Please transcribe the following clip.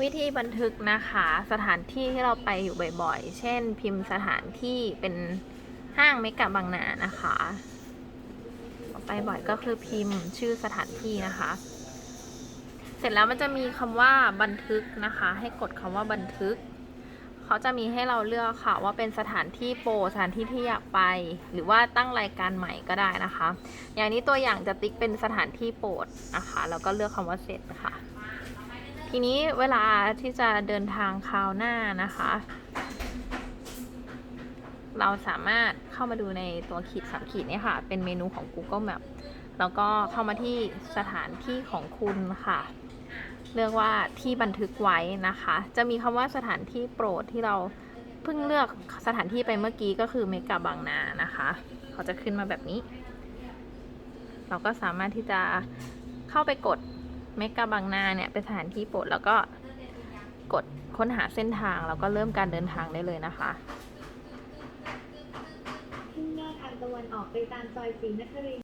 วิธีบันทึกนะคะสถานที่ที่เราไปอยู่บ่อยๆ เช่นพิมพ์สถานที่เป็นห้างเมกะบางนานะคะไปบ่อยก็คือพิมพ์ชื่อสถานที่นะคะ เสร็จแล้วมันจะมีคำว่าบันทึกนะคะ ให้กดคำว่าบันทึก เขาจะมีให้เราเลือกค่ะ ว่าเป็นสถานที่โปรดสถานที่ที่อยากไป หรือว่าตั้งรายการใหม่ก็ได้นะคะ อย่างนี้ตัวอย่างจะติ๊กเป็นสถานที่โปรดนะคะ แล้วก็เลือกคำว่าเสร็จนะคะ ทีนี้เวลาที่จะเดินทางคราวหน้านะคะ เราสามารถเข้ามาดูในตัวขีดสามขีดเนี่ยค่ะ เป็นเมนูของ Google Map แล้วก็เข้ามาที่สถานที่ของคุณค่ะ เลือกว่าที่บันทึกไว้นะคะ จะมีคำว่าสถานที่โปรดที่เราเพิ่งเลือกสถานที่ไปเมื่อกี้ก็คือเมกาบางนานะคะ เขาจะขึ้นมาแบบนี้ เราก็สามารถที่จะเข้าไปกด เมกาบางนาเนี่ยเป็นสถานที่โปรดแล้วก็กดค้นหาเส้นทางแล้วก็เริ่มการเดินทางได้เลยนะคะมุ่งหน้าทางตะวันออกไปตามซอยศรีนครินทร์